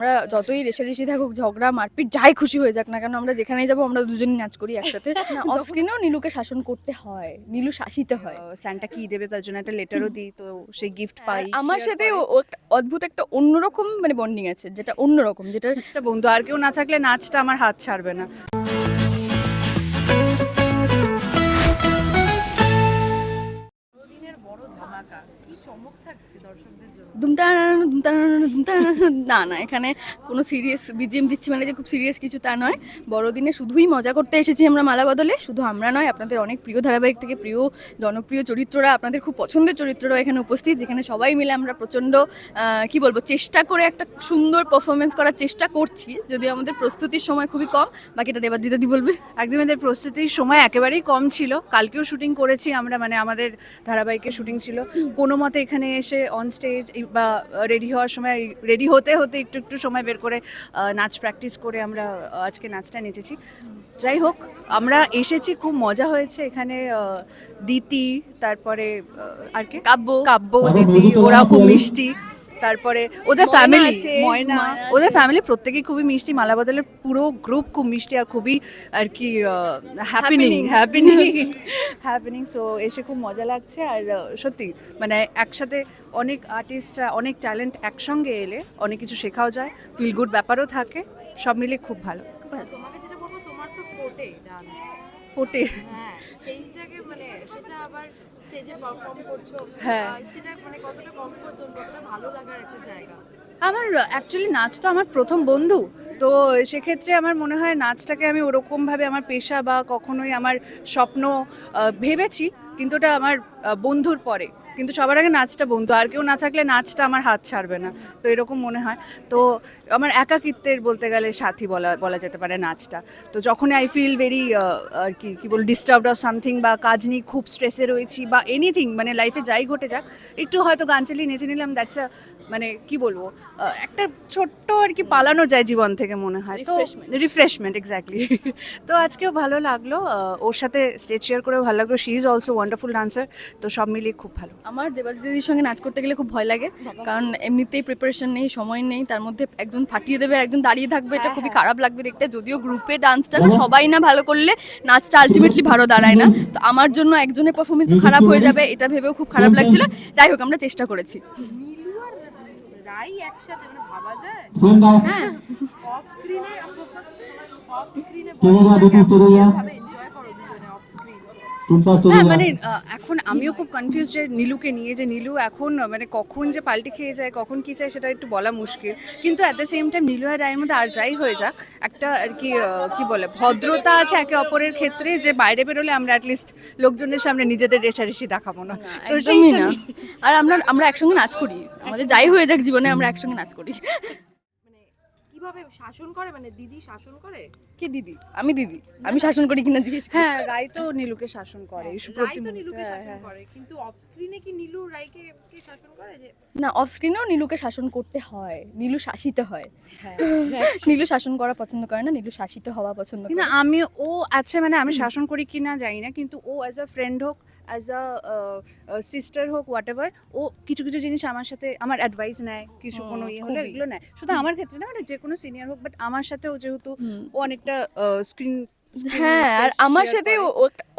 আমরা যতই রেশারেশি থাকুক ঝগড়া মারপিট যাই খুশি হয়ে যাক না কেন আমরা যেখানেই যাব আমরা দুজনই নাচ করি একসাথে। অফ স্ক্রিনেও নীলুকে শাসন করতে হয় নীলু শাসিতে হয়। স্যান্টা কি দেবে তার জন্য একটা লেটারও দিই তো সেই গিফট পাই। আমার সাথে অদ্ভুত একটা অন্যরকম মানে বন্ডিং আছে যেটা অন্যরকম যেটা নাচটা বন্ধু আর কেউ না থাকলে নাচটা আমার হাত ছাড়বে না। দুমতানানা, দুমতানানা, দুমতানানা। না না এখানে কোনো সিরিয়াস বিজিএম দিচ্ছি মানে যে খুব সিরিয়াস কিছু তা নয়। বড়দিনে শুধুই মজা করতে এসেছি আমরা মালা বদলে শুধু আমরা নয় আপনাদের অনেক প্রিয় ধারাবাহিক থেকে প্রিয় জনপ্রিয় চরিত্ররা আপনাদের খুব পছন্দের চরিত্ররা এখানে উপস্থিত যেখানে সবাই মিলে আমরা প্রচণ্ড কি বলব চেষ্টা করে একটা সুন্দর পারফরমেন্স করার চেষ্টা করছি। যদিও আমাদের প্রস্তুতির সময় খুবই কম বাকিটা দেবাদ্রিতাদি বলবে। একদম এদের প্রস্তুতির সময় একেবারেই কম ছিল। কালকেও শুটিং করেছি আমরা মানে আমাদের ধারাবাহিকের শুটিং ছিল। কোনো মতে এখানে এসে অন স্টেজ বা রেডি হওয়ার সময় রেডি হতে হতে একটু একটু সময় বের করে নাচ প্র্যাকটিস করে আমরা আজকে নাচটা নেচেছি। যাই হোক আমরা এসেছি খুব মজা হয়েছে এখানে দিতি তারপরে আর কি? কাব্য। কাব্য দিতি ওরা খুব মিষ্টি। তারপরে ওদের ফ্যামিলি ময়না ওদের ফ্যামিলি প্রত্যেকেই খুবই মিষ্টি মালা বদলের পুরো গ্রুপ খুব মিষ্টি আর খুবই আর কি হ্যাপিনিং. হ্যাপিনিং হ্যাপিনিং সো এসে খুব মজা লাগছে আর সত্যি মানে একসাথে অনেক আর্টিস্টরা অনেক ট্যালেন্ট একসঙ্গে এলে অনেক কিছু শেখাও যায় ফিল গুড ব্যাপারও থাকে সব মিলে খুব ভালো। তোমাকে যেটা বলব তোমার তো ডান্স ফোটে। হ্যাঁ সেইটাকে মানে সেটা আবার স্টেজে পারফর্ম করছ। হ্যাঁ। সেটা মানে কতটা কমফোর্ট জোন কতটা ভালো লাগার একটা জায়গা? আমার অ্যাকচুয়ালি নাচ তো আমার প্রথম বন্ধু। তো সেক্ষেত্রে আমার মনে হয় নাচটাকে আমি ওরকমভাবে আমার পেশা বা কখনোই আমার স্বপ্ন ভেবেছি কিন্তু ওটা আমার বন্ধুর পরে। কিন্তু সবার আগে নাচটা বন্ধু আর কেউ না থাকলে নাচটা আমার হাত ছাড়বে না। তো এরকম মনে হয়। তো আমার একাকিত্বের বলতে গেলে সাথী বলা বলা যেতে পারে নাচটা। তো যখনই আই ফিল ভেরি আর কি কী বল ডিস্টার্বড অর সামথিং বা কাজ নিয়ে খুব স্ট্রেসে রয়েছি বা এনিথিং মানে লাইফে যাই ঘটে যাক একটু হয়তো গান চালিয়ে নেচে নিলাম দ্যাটস আ মানে কি বলব একটা ছোট্ট আর কি পালানো যায় জীবন থেকে মনে হয়। তো রিফ্রেশমেন্ট এক্স্যাক্টলি তো আজকেও ভালো লাগল ওর সাথে স্টেজ শেয়ার করেও ভালো লাগল। She is also wonderful dancer তো সব মিলিয়ে খুব ভালো। আমার দেবাদিদির সঙ্গে নাচ করতে গেলে খুব ভয় লাগে। কারণ এমনিতেই প্রিপারেশন নেই সময় নেই তার মধ্যে একজন ফাটিয়ে দেবে একজন দাঁড়িয়ে থাকবে এটা খুবই খারাপ লাগবে দেখতে। যদিও গ্রুপে ডান্সটা না সবাই না ভালো করলে নাচটা আলটিমেটলি ভালো দাঁড়ায় না। তো আমার জন্য একজনের পারফরমেন্স খারাপ হয়ে যাবে এটা ভেবেও খুব খারাপ লাগছিল। যাই হোক আমরা চেষ্টা করেছি। একসাথে মানে ভাবা যায়? হ্যাঁ। অফ স্ক্রিনে অফ স্ক্রিনে এনজয় করো দুজনে অফ স্ক্রিন হ্যাঁ মানে এখন আমিও খুব কনফিউজ যে নীলুকে নিয়ে যে নীলু এখন মানে কখন যে পাল্টে খেয়ে যায় কখন কি চায় সেটা একটু বলা মুশকিল। কিন্তু at the same time Nilu আর রায়ের মধ্যে আর যাই হয়ে যাক একটা আর কি কি বলে ভদ্রতা আছে একে অপরের ক্ষেত্রে যে বাইরে বেরোলে আমরা অ্যাটলিস্ট লোকজনের সামনে নিজেদের রেশারেশি দেখাবো না। তো একদমই সেইটা না। আর আমরা আমরা একসঙ্গে নাচ করি। আমাদের যাই হয়ে যাক জীবনে আমরা একসঙ্গে নাচ করি। কীভাবে শাসন করে? মানে দিদি শাসন করে? কে দিদি? আমি দিদি। আমি শাসন করি কিনা জিজ্ঞেস। হ্যাঁ রায় তো নীলুকে শাসন করে রাই প্রতি তো নীলুকে হ্যাঁ, শাসন হ্যাঁ। করে কিন্তু অফ স্ক্রিনে কি নীলু রাইকে কে শাসন করে যে? না অফ স্ক্রিনেও নীলুকে শাসন করতে হয়। নীলু শাসিত হয়। হ্যাঁ। নীলু শাসন করা পছন্দ করে না নীলু শাসিত হওয়া পছন্দ করে। না আমি ও আছে মানে আমি শাসন করি কিনা জানি না কিন্তু ও অ্যাজ আ ফ্রেন্ড হোক অ্যাজ আ সিস্টার হোক হোয়াট এভার ও কিছু কিছু জিনিস আমার সাথে আমার অ্যাডভাইস নেয় কিছু কোনো ইয়ে হলে এগুলো নেয়। শুধু আমার ক্ষেত্রে না মানে যে কোনো সিনিয়র হোক বাট আমার সাথেও যেহেতু ও অনেকটা স্ক্রিন হ্যাঁ আর আমার সাথে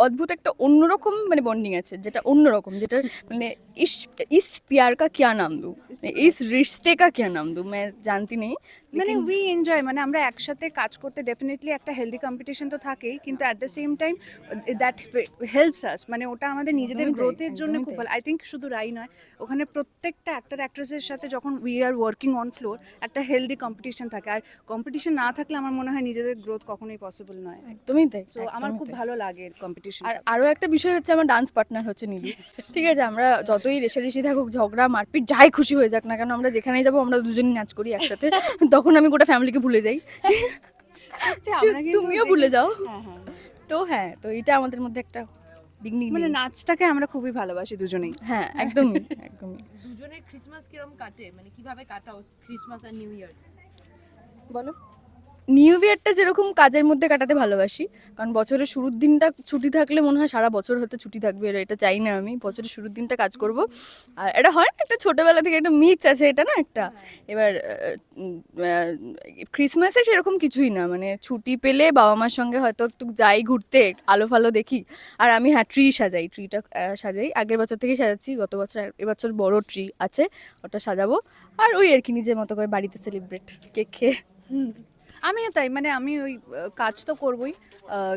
অদ্ভুত একটা অন্যরকম মানে বন্ডিং আছে যেটা অন্যরকম যেটা মানে ইস ইস পিয়ার কা কিয়া নাম দু? ইস মানে রিশতে কা কিয়া নাম দু? মানে জানতি নেই মানে উই এনজয় মানে আমরা একসাথে কাজ করতে ডেফিনেটলি একটা হেলদি কম্পিটিশন তো থাকেই কিন্তু at the same time that helps us মানে ওটা আমাদের নিজেদের গ্রোথের জন্য খুব ভালো। আই থিঙ্ক শুধু রাই নয় ওখানে প্রত্যেকটা অ্যাক্টর অ্যাক্ট্রেসের সাথে যখন we are working on floor একটা হেলদি কম্পিটিশন থাকে। আর কম্পিটিশন না থাকলে আমার মনে হয় নিজেদের গ্রোথ কখনোই পসিবল নয়। একদমই তাই সো আমার খুব ভালো লাগে কম্পিটিশন আর আরও একটা বিষয় হচ্ছে আমার ডান্স পার্টনার হচ্ছে নীলু ঠিক আছে আমরা যতই রেশারেশি থাকুক ঝগড়া মারপিট যাই খুশি হয়ে যাক না কেন আমরা যেখানেই যাব আমরা দুজনই নাচ করি একসাথে। তখন আমি গোটা ফ্যামিলিকে ভুলে যাই। তুমিও ভুলে যাও। হ্যাঁ হ্যাঁ। তো হ্যাঁ তো এটা আমাদের মধ্যে একটা মানে নাচটাকে আমরা খুবই ভালোবাসি দুজনেই। হ্যাঁ একদমই একদমই। দুজনের ক্রিসমাস কিরম কাটে? মানে কীভাবে কাটাও ক্রিসমাস আর নিউ ইয়ার বলো। নিউ ইয়ারটা যেরকম কাজের মধ্যে কাটাতে ভালোবাসি কারণ বছরের শুরুর দিনটা ছুটি থাকলে মনে হয় সারা বছর হয়তো ছুটি থাকবে এটা চাই না আমি। বছরের শুরুর দিনটা কাজ করব। আর এটা হয় না একটা ছোটোবেলা থেকে একটা মিথ আছে এটা না একটা। এবার উম, আহ, ক্রিসমাসে সেরকম কিছুই না মানে ছুটি পেলে বাবা মার সঙ্গে হয়তো একটু যাই ঘুরতে আলো ফালো দেখি। আর আমি হ্যাঁ ট্রি সাজাই ট্রিটা সাজাই। আগের বছর থেকেই সাজাচ্ছি গত বছর এবছর বড় ট্রি আছে ওটা সাজাবো। আর ওই আর কি নিজের মতো করে বাড়িতে সেলিব্রেট কেক খেয়ে। আমিও তাই মানে আমি ওই কাজ তো করবই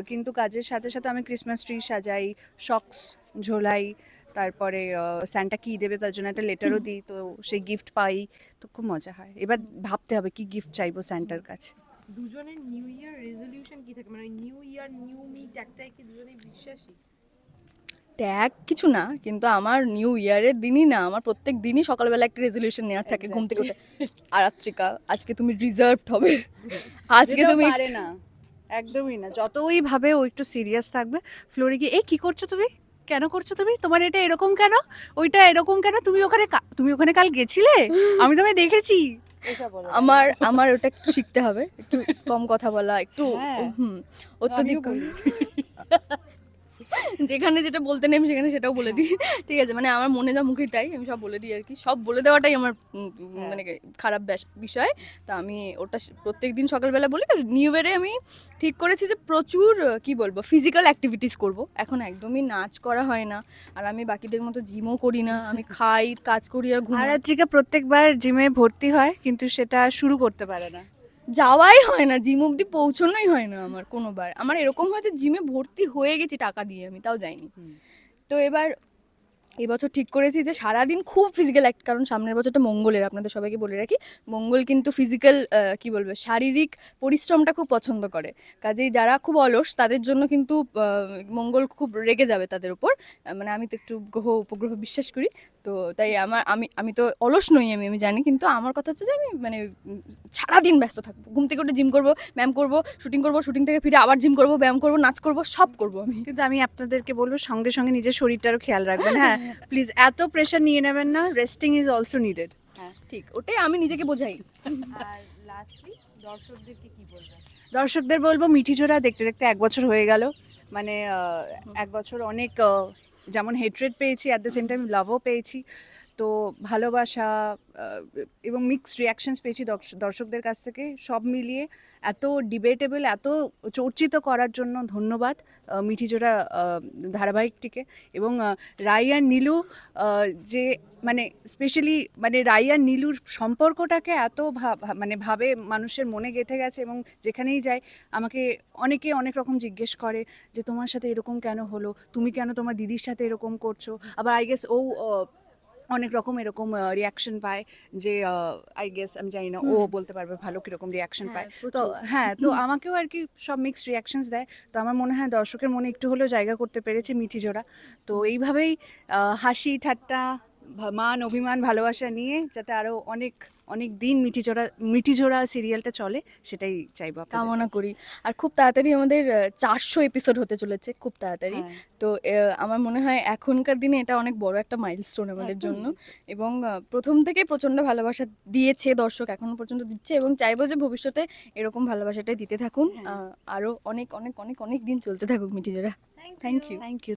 কিন্তু কাজের সাথে সাথে আমি ক্রিসমাস ট্রি সাজাই শক্স ঝোলাই তারপরে স্যান্টা কি দেবে তার জন্য একটা লেটারও দিই তো সেই গিফট পাই তো খুব মজা হয়। এবার ভাবতে হবে কি গিফট চাইব স্যান্টার কাছে। দুজনের নিউ ইয়ার রেজলিউশন কি থাকে? মানে নিউ ইয়ার নিউ মি একটাই কি দুজনেই বিশ্বাসী? ট্যাগ কিছু না কিন্তু আমার নিউ ইয়ারের দিনই না আমার প্রত্যেক দিনই সকালবেলা একটা রেজলিউশন নেওয়ার থাকে ঘুম থেকে উঠে আরাত্রিকা আজকে তুমি রিজার্ভড হবে। আজকে তুমি পারে না। একদমই না। যতই ভাবে ও একটু সিরিয়াস থাকবে ফ্লোরে গিয়ে এই কি করছ তুমি? কেন করছ তুমি? তোমার এটা এরকম কেন? ওইটা এরকম কেন? তুমি ওখানে কা- তুমি ওখানে কাল গেছিলে? আমি তোমায় দেখেছি। আমার আমার ওটা একটু শিখতে হবে। একটু কম কথা বলা একটু হ্যাঁ। হুম অত্যধিক। যেখানে যেটা বলতে নেই আমি সেখানে সেটাও বলে দিই। ঠিক আছে মানে আমার মনে যা মুখে তাই আমি সব বলে দিই আর কি। সব বলে দেওয়াটাই আমার হ্যাঁ। মানে খারাপ ব্যাস- বিষয়। তো আমি ওটা প্রত্যেক দিন সকালবেলা বলি তো নিউ ইয়ারে আমি ঠিক করেছি যে প্রচুর কি বলব ফিজিক্যাল অ্যাক্টিভিটিস করব। এখন একদমই নাচ করা হয় না আর আমি বাকিদের মতো জিমও করি না। আমি খাই কাজ করি আর ঘুমাই। প্রত্যেকবার জিমে ভর্তি হয় কিন্তু সেটা শুরু করতে পারে না। যাওয়াই হয় না জিম অব্দি পৌঁছানোই হয় না আমার কোনোবার। আমার এরকম হয়েছে জিমে ভর্তি হয়ে গেছি টাকা দিয়ে আমি তাও যাইনি। তো এবার এবছর ঠিক করেছি যে সারাদিন খুব ফিজিক্যাল অ্যাক্ট কারণ সামনের বছরটা মঙ্গলের, আপনাদের সবাইকে বলে রাখি। মঙ্গল কিন্তু ফিজিক্যাল কি বলব, শারীরিক পরিশ্রমটা খুব পছন্দ করে। কাজেই যারা খুব অলস, তাদের জন্য কিন্তু মঙ্গল খুব রেগে যাবে তাদের উপর। মানে আমি তো একটু গ্রহ, উপগ্রহ বিশ্বাস করি। তো তাই আমার, আমি আমি তো অলস নই আমি আমি জানি। কিন্তু আমার কথা হচ্ছে যে আমি মানে সারাদিন ব্যস্ত থাকব। ঘুম থেকে উঠে জিম করব, ব্যায়াম করব শুটিং করব শুটিং থেকে ফিরে আবার জিম করব, ব্যায়াম করব, নাচ করব, সব করব আমি। কিন্তু আমি আপনাদেরকে বলব, সঙ্গে সঙ্গে নিজের শরীরটারও খেয়াল রাখবেন হ্যাঁ? প্লিজ এত প্রেশার নিয়ে নেবেন না রেস্টিং ইজ অলসো নিডেড হ্যাঁ ঠিক ওটাই আমি নিজেকে বোঝাই। আর লাস্টলি দর্শকদেরকে কি বলবেন? দর্শকদের বলব মিঠিঝোড়া দেখতে দেখতে এক বছর হয়ে গেল। মানে এক বছর অনেক যেমন হেট্রেড পেয়েছি অ্যাট দ্য সেম টাইম লাভও পেয়েছি। তো ভালোবাসা এবং মিক্সড রিয়াকশনস পেয়েছি দর্শ- দর্শকদের কাছ থেকে। সব মিলিয়ে এত ডিবেটেবল এত চর্চিত করার জন্য ধন্যবাদ আহ, মিঠি জোড়া আহ, ধারাবাহিকটিকে। এবং আহ, রাই আর নীলু যে মানে স্পেশালি মানে রাই আর নীলুর সম্পর্কটাকে এত মানে ভাবে মানুষের মনে গেঁথে গেছে এবং যেখানেই যায় আমাকে অনেকে অনেক রকম জিজ্ঞেস করে যে তোমার সাথে এরকম কেন হলো? তুমি কেন তোমার দিদির সাথে এরকম করছ? আবার আই গেস ও অনেক রকম এরকম রিয়াকশন পায় যে আই গেস আমি জানি না ও বলতে পারবে ভালো কীরকম রিয়াকশন পায়। তো হ্যাঁ তো আমাকেও আর কি সব মিক্সড রিয়াকশনস দেয়। তো আমার মনে হয় দর্শকের মনে একটু হলেও জায়গা করতে পেরেছে মিঠি জোড়া তো এইভাবেই হাসি ঠাট্টা মান অভিমান ভালোবাসা নিয়ে যাতে আরও অনেক অনেক দিন মিঠি জোড়া সিরিয়ালটা চলে সেটাই চাইব কামনা করি। আর খুব তাড়াতাড়ি আমাদের চারশো এপিসোড হতে চলেছে খুব তাড়াতাড়ি। হ্যাঁ। তো আমার মনে হয় এখনকার দিনে এটা অনেক বড় একটা মাইলস্টোন আমাদের জন্য। এবং প্রথম থেকে প্রচণ্ড ভালোবাসা দিয়েছে দর্শক এখনও পর্যন্ত দিচ্ছে এবং চাইব যে ভবিষ্যতে এরকম ভালোবাসাটাই দিতে থাকুন। আরও অনেক অনেক অনেক অনেক দিন চলতে থাকুক Mithijora thank you thank you